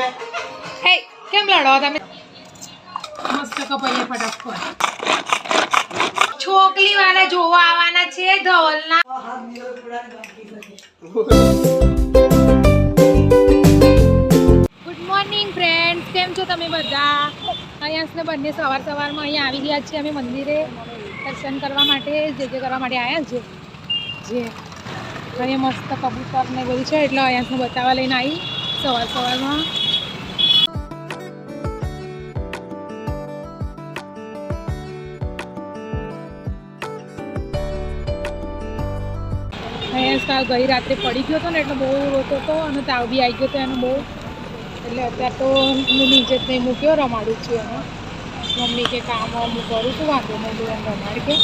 હે કેમ લડો તમે? મસ્ત કપાઈએ ફટાફટ. છોકલી વાળા જોવા આવવાના છે ધવલના. ગુડ મોર્નિંગ ફ્રેન્ડ્સ કેમ છો તમે બધા? અહીંયા બંને સવાર સવારમાં અહીંયા આવી ગયા છીએ અમે મંદિરે. દર્શન કરવા માટે જે જે કરવા માટે આવ્યા છે. જે અહીંયા મસ્ત કબૂતર ને બધું છે એટલે અહીંયા બતાવવા લઈને આવી સવાર સવારમાં. અહીંયા કાલ ગઈ રાત્રે પડી ગયો હતો ને એટલે બહુ રોતો હતો અને તાવ બી આવી ગયો હતો એનો બહુ. એટલે અત્યારે તો હું નીચે જ નહીં મૂક્યો રમાડું છું એનો મમ્મી કે કામ હું કરું છું વાંધો નહીં એમ રમાડ કે.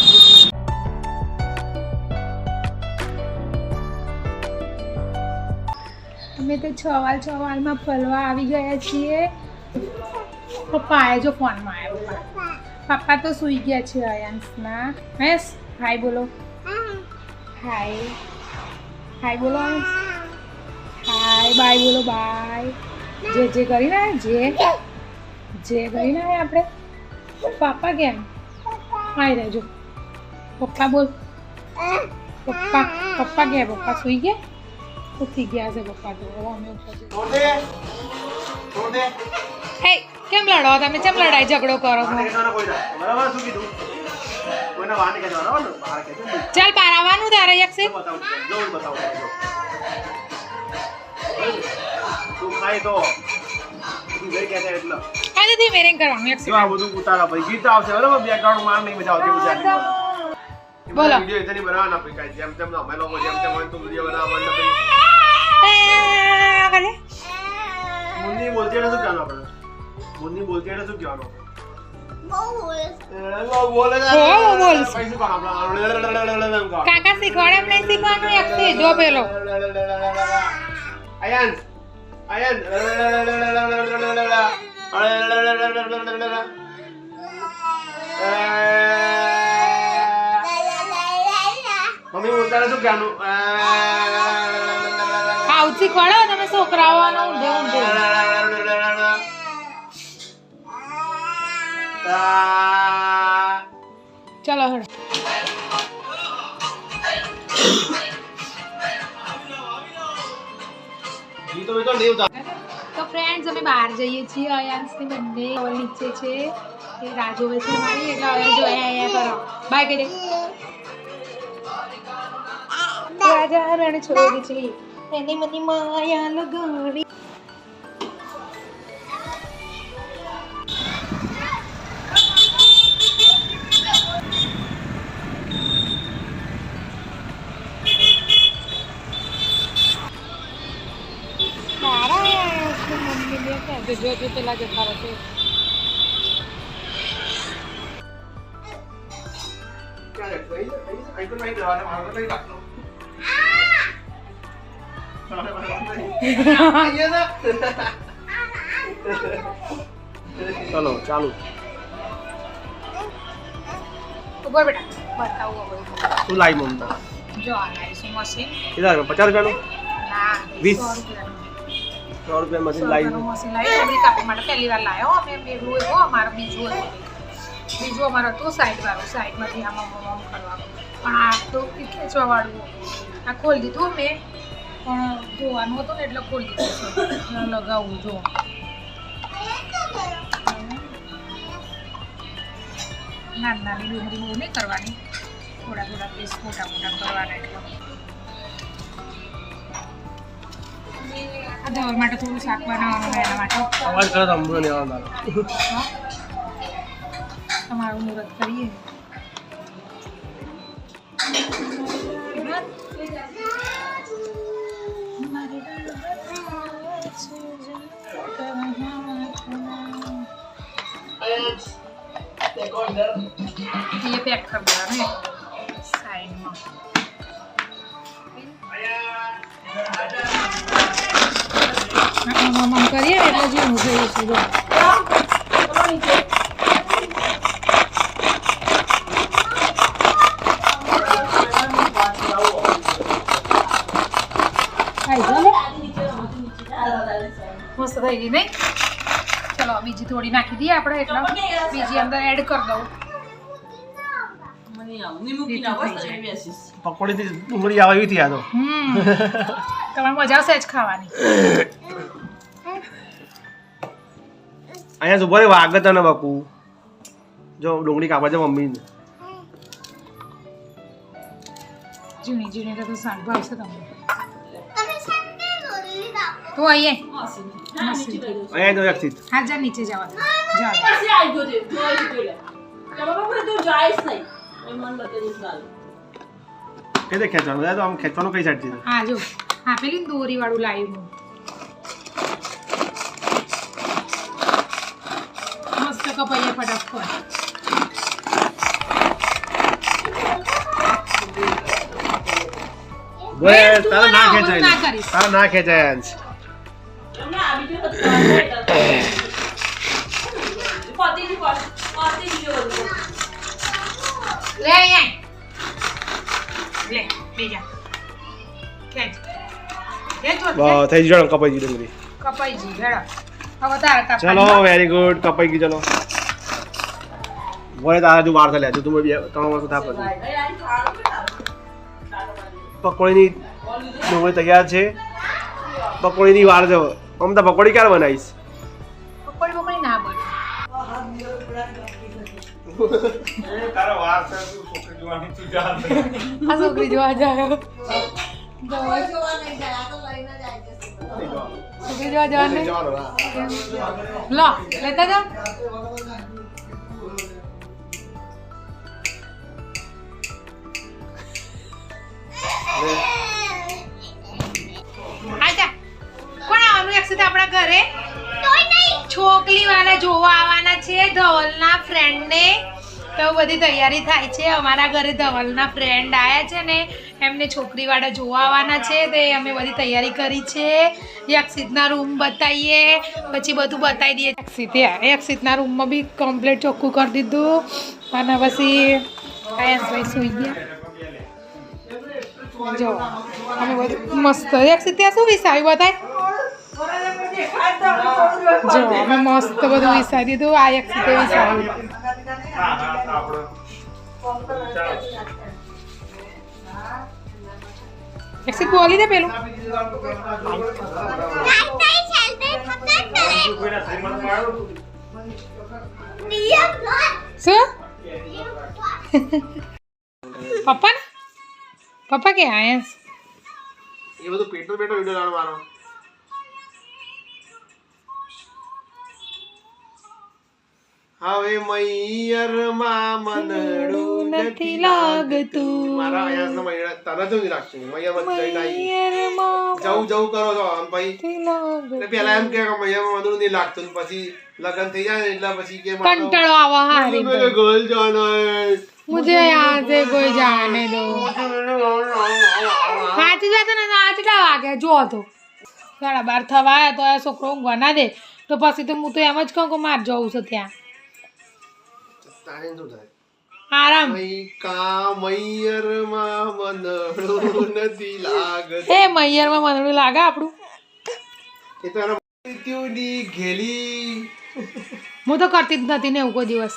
અમે તો છ વાર છ વારમાં ફરવા આવી ગયા છીએ. પપ્પા આવ્યા જો ફોનમાં આવ્યો પપ્પા. પપ્પા તો સૂઈ ગયા છે અયાંશના હેસ હાય બોલો. હાય. હાય બોલો. હાય બાય બોલો બાય જે જે કરીને આયા? જે. જે કરીને આયા આપણે. પપ્પા કેમ? હાય રહેજો પપ્પા બોલ. પપ્પા પપ્પા ગયા પપ્પા સૂઈ ગયા? ઉઠી ગયા છે પપ્પા તો. હવે અમે જઈએ. કેમ લડો? તમે કેમ લડાઈ ઝઘડો કરો છો? બરાબર શું કીધું? ચાલ બહાર આવવાનું તારે એક છું. આજે ધીમે કરવાનું યક્ષે આ બધું ઉતારા પછી ગીત આવશે બરાબર બેકગ્રાઉન્ડમાં નહીં મજા આવતી ઉતારવાની. બોલો. વીડિયો એથી બનાવવાના પછી કાંઈ જેમ તેમ અમે લોકો જેમ તેમ હોય તો વીડિયો બનાવવાના પછી મુન્ની બોલતી એટલે શું કહેવાનું આપણે? મુન્ની બોલતી એટલે શું કહેવાનું? કાકા શીખવાડે એમ નહીં શીખવાનું જો પેલો Ayan. Ayan. મમ્મી બોલતા શું કહેવાનું આવું શીખવાડો તમે છોકરાઓનો ઊંધે ઊંધે ચલો બીતો નહીં ઉતાર તો ફ્રેન્ડ્સ અમે બહાર જઈએ છીએ અયાંશની બંને નીચે છે. એ રાહ જોવે છે મારી એટલે હવે જો અહીંયા કરો. બાય કરી રાજા રણ છોડી છે. એની મની માયા લગાડી. ને ક્યાં જો જો જો જતા રહેશે ચલો ચાલુ. ઊભો બેટા બતાવું શું લાવી મમતા જો આ મશીન. કેટલા પચાસ રૂપિયાનું? ના વીસ. રૂપિયાનું. સો રૂપિયા મશીન લાવી મશીન લાવી ડુંગળી કાપવા માટે પહેલી વાર લાવ્યો અમે પેલું એવો અમારો બીજું હતું બીજું અમારો હતું સાઈડ વાળું સાઈડમાંથી આમ આમ કરવાનું પણ આ તો ખેંચવા વાળું આ ખોલી દીધું મેં પણ ધોવાનું હતું ને એટલે ખોલી દીધું છે લગાવવું જો નાની નાની ડુંગળી બહુ નહીં કરવાની થોડા થોડા પીસ મોટા મોટા કરવાના એટલે આ ધવલ માટે થોડું શાક બનાવવાનું એના માટે અવાજ કરે તો અંબુરો નહીં આવવાનો હા? તમારું મુહૂર્ત કરીએ ये पैक कर दिया ना કરીએ ને જે જેવું જોઈએ છે. મસ્ત થઈ ગઈ નહીં? ચલો બીજી થોડી નાખી દઈએ આપણે એટલે. બીજી અંદર એડ કરી દઉં. પકોડીથી ડુંગળી આવે એવી થઈ આ તો. હમ. મજા આવશે જ ખાવાની. અહીંયા ઊભો રે વાગત ને બાપુ. જો ડુંગળી કાપા છે મમ્મી ઝીણી ઝીણી તો શાક આવશે તમને. તો અહીંયા. અહીંયા જો એક હા જા નીચે જવા દે. જા કે દે ખેંચવાનું. બધા તો આમ ખેંચવાનું કઈ સાઈડથી હા જો. હા પેલી દોરી વાળું લાવ્યું હું મસ્ત કપાઈએ ફટાફટ તારા ના ખેંચાય તારા ના ખેંચાય અંશ લે લે. ખેંચ થઈ જણ કપાઈ ગઈ ડુંગળી કપાઈ જી હવે તારે ચલો વેરી ગુડ કપાઈ ગઈ ચલો. બોલે તારા જો વાર ચાલ્યા છે તું બે ત્રણ વર્ષ થા પછી. પકોડીની ડુંગળી તૈયાર છે. પકોડીની વાર જો આમ તો પકોડી ક્યારે બનાવીશ? પકોડી પકોડી ના બને. છોકરી જોવા જાય છોકરી જોવા જવાની? લેતા જાઓ. આપણા ઘરે? છોકલી વાળા જોવા આવવાના છે ધવલના ફ્રેન્ડને તો બધી તૈયારી થાય છે. અમારા ઘરે ધવલના ફ્રેન્ડ આવ્યા છે ને. એમને છોકરી વાળા જોવા આવવાના છે. તે અમે બધી તૈયારી કરી છે. યક્ષિતના રૂમ બતાવીએ. પછી બધું બતાવી દઈએ. યક્ષિતે યક્ષિતના રૂમમાં બી કમ્પ્લીટ ચોખ્ખું કરી દીધું. અને પછી આયસભાઈ ગયા. જો અમે બધું મસ્ત. યક્ષિત ત્યાં શું વિસાવ્યું બતાય જો અમે મસ્ત બધું વિસારી દીધું. આ એક સીધે વિસાર્યું એક્સિટ બોલી દે પેલું. શું? પપ્પા પપ્પા કે આયસ એ બધું પેટનો બેટો વિડિયો લાવવાનો. મારો હવે મૈયરમાં મનડું નથી લાગતું. મારા આયાસ નો મૈયર તને જો રાખશું મૈયરમાં જઈ નહીં જવું જવું કરો તો આમ ભાઈ. પેલા એમ કે મૈયરમાં મનડું નહીં લાગતું. પછી લગન થઈ જાય એટલે પછી કે કંટાળો આવા હારી મેરે ગોલ જાના મુજે યહાં કોઈ જાને દો. दो જશે ને આટલા વાગે? જો તો. સાડા બાર થવા આવ્યા તો આ છોકરો ઊંઘવા ના દે. તો પછી તો હું તો એમ જ કહું કે માર જવું છે ત્યાં. થાય? આરામ. મૈ મનડું એ લાગે આપણું. એ હું તો કરતી જ નથી ને એવું કોઈ દિવસ.